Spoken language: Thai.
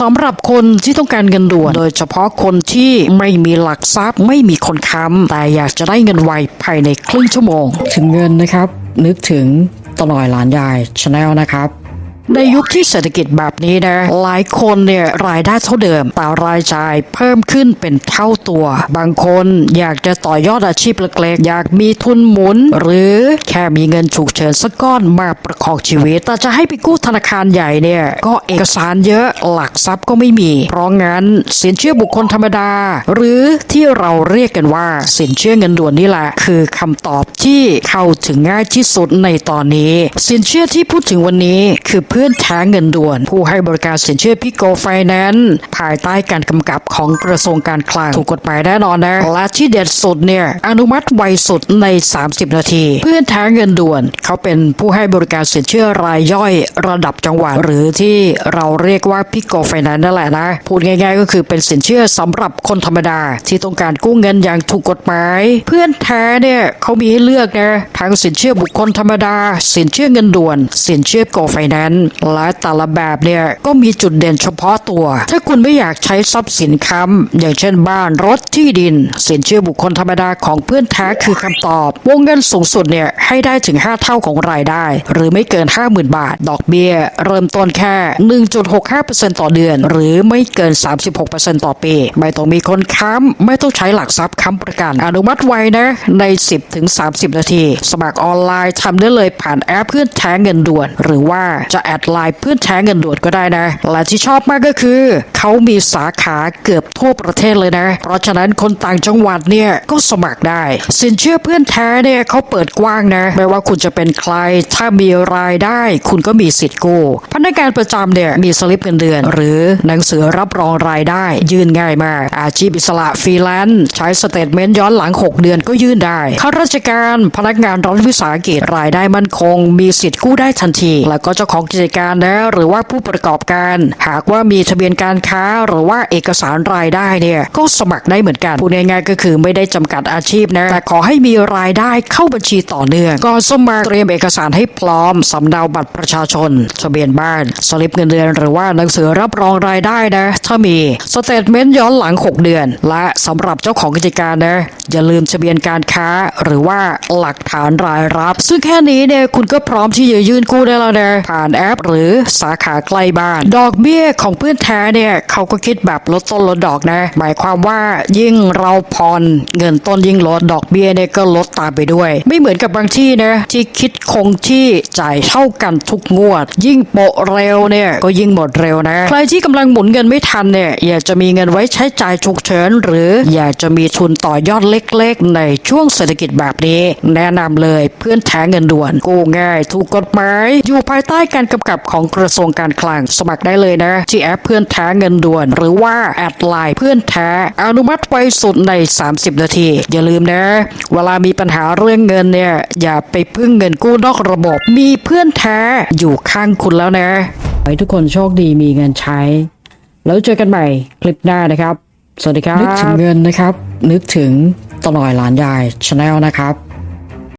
สำหรับคนที่ต้องการเงินด่วน โดยเฉพาะคนที่ไม่มีหลักทรัพย์ไม่มีคนค้ำแต่อยากจะได้เงินไวภายในครึ่งชั่วโมง ถึงเงินนะครับ นึกถึงตลอยหลานยายชาแนลนะครับ ในยุคที่เศรษฐกิจแบบนี้นะ หลายคนเนี่ยรายได้เท่าเดิม แต่รายจ่ายเพิ่มขึ้นเป็นเท่าตัว บางคนอยากจะต่อยอดอาชีพเล็กๆ อยากมีทุนหมุน หรือแค่มีเงินฉุกเฉินสักก้อนมาประคองชีวิต แต่จะให้ไปกู้ธนาคารใหญ่เนี่ย ก็เอกสารเยอะหลักทรัพย์ก็ไม่มี เพราะงั้นสินเชื่อบุคคลธรรมดา หรือที่เราเรียกกันว่าสินเชื่อเงินด่วนนี่แหละคือคำตอบที่เข้าถึงง่ายที่สุดในตอนนี้ สินเชื่อที่พูดถึงวันนี้คือพื่อนแท้เงินด่วน ผู้ให้บริการสินเชื่อพิโกไฟแนนซ์ภายใต้การกำกับของกระทรวงการคลังถูกกฎหมายแน่นอนนะและที่เด็ดสุดเนี่ยอนุมัติไวสุดใน 30 นาที เพื่อนแท้เงินด่วน เขาเป็นผู้ให้บริการสินเชื่อรายย่อยระดับจังหวัด หรือที่เราเรียกว่าพิโกไฟแนนซ์นั่นแหละนะพูดง่าย ๆ ก็คือเป็นสินเชื่อสำหรับคนธรรมดา ที่ต้องการกู้เงินอย่างถูกกฎหมาย เพื่อนแท้เนี่ยเขามีให้เลือกนะทั้งสินเชื่อบุคคลธรรมดา สินเชื่อเงินด่วน สินเชื่อโกไฟแนนซ์และแต่ละแบบเนี่ยก็มีจุดเด่นเฉพาะตัว ถ้าคุณไม่อยากใช้ทรัพย์สินค้ำอย่างเช่นบ้านรถที่ดิน สินเชื่อบุคคลธรรมดาของเพื่อนแท้คือคำตอบ วงเงินสูงสุดเนี่ยให้ได้ถึง 5 เท่าของรายได้ หรือไม่เกิน 50,000 บาท ดอกเบี้ย เริ่มต้นแค่ 1.65%ต่อเดือน หรือไม่เกิน 36%ต่อปี ไม่ต้องมีคนค้ำไม่ต้องใช้หลักทรัพย์ค้ำประกัน อนุมัติไวนะใน 10ถึง30 นาที สมัครออนไลน์ทำได้เลยผ่านแอปเพื่อนแท้เงินด่วน หรือว่าจะแอดไลน์เพื่อนแท้เงินด่วนก็ได้นะ และที่ชอบมากก็คือ เขามีสาขาเกือบทั่วประเทศเลยนะ เพราะฉะนั้นคนต่างจังหวัดเนี่ยก็สมัครได้ สินเชื่อเพื่อนแท้เนี่ยเขาเปิดกว้างนะ ไม่ว่าคุณจะเป็นใคร ถ้ามีรายได้ คุณก็มีสิทธิ์กู้ พนักงานประจำเนี่ยมีสลิปเงินเดือน หรือหนังสือรับรองรายได้ ยื่นง่ายมาก อาชีพอิสระฟรีแลนซ์ใช้สเตทเมนต์ย้อนหลัง 6 เดือนก็ยื่นได้ ข้าราชการพนักงานรัฐวิสาหกิจรายได้มั่นคง มีสิทธิ์กู้ได้ทันที แล้วก็เจ้าของกิจการนะหรือว่าผู้ประกอบการ หากว่ามีทะเบียนการค้าหรือว่าเอกสารรายได้เนี่ยก็สมัครได้เหมือนกันพูดง่ายๆก็คือไม่ได้จำกัดอาชีพนะแต่ขอให้มีรายได้เข้าบัญชีต่อเนื่องก่อนสมัครเตรียมเอกสารให้พร้อมสำเนาบัตรประชาชนทะเบียนบ้านสลิปเงินเดือน หรือว่าหนังสือรับรองรายได้นะถ้ามีสเตทเมนต์ย้อนหลัง 6 เดือน และสำหรับเจ้าของกิจการนะอย่าลืมทะเบียนการค้า หรือว่าหลักฐานรายรับ ซึ่งแค่นี้เนี่ยคุณก็พร้อมที่จะยื่นกู้ได้แล้วนะผ่านแอปหรือสาขาใกล้บ้าน ดอกเบี้ยของเพื่อนแท้เนี่ยเขาก็คิดแบบลดต้นลดดอกนะ หมายความว่ายิ่งเราผ่อนเงินต้นยิ่งลดดอกเบี้ยเนี่ยก็ลดตามไปด้วย ไม่เหมือนกับบางที่นะที่คิดคงที่จ่ายเท่ากันทุกงวด ยิ่งโปะเร็วเนี่ยก็ยิ่งหมดเร็วนะ ใครที่กำลังหมุนเงินไม่ทันเนี่ยอยากจะมีเงินไว้ใช้จ่ายฉุกเฉินหรืออยากจะมีทุนต่อยอดเล็กๆ ในช่วงเศรษฐกิจแบบนี้ แนะนำเลยเพื่อนแท้เงินด่วนกู้ง่าย ถูกกฎหมายอยู่ภายใต้การกำกับของกระทรวงการคลังสมัครได้เลยนะ ที่แอปเพื่อนแท้เงินด่วน หรือว่าแอดไลน์เพื่อนแท้อนุมัติไวสุดใน 30 นาที อย่าลืมนะ เวลามีปัญหาเรื่องเงินเนี่ย อย่าไปพึ่งเงินกู้นอกระบบ มีเพื่อนแท้อยู่ข้างคุณแล้วนะขอให้ทุกคนโชคดีมีเงินใช้ แล้วเจอกันใหม่คลิปหน้านะครับ สวัสดีครับ นึกถึงเงินนะครับ นึกถึงตลอยหลานยายชาแนลนะครับ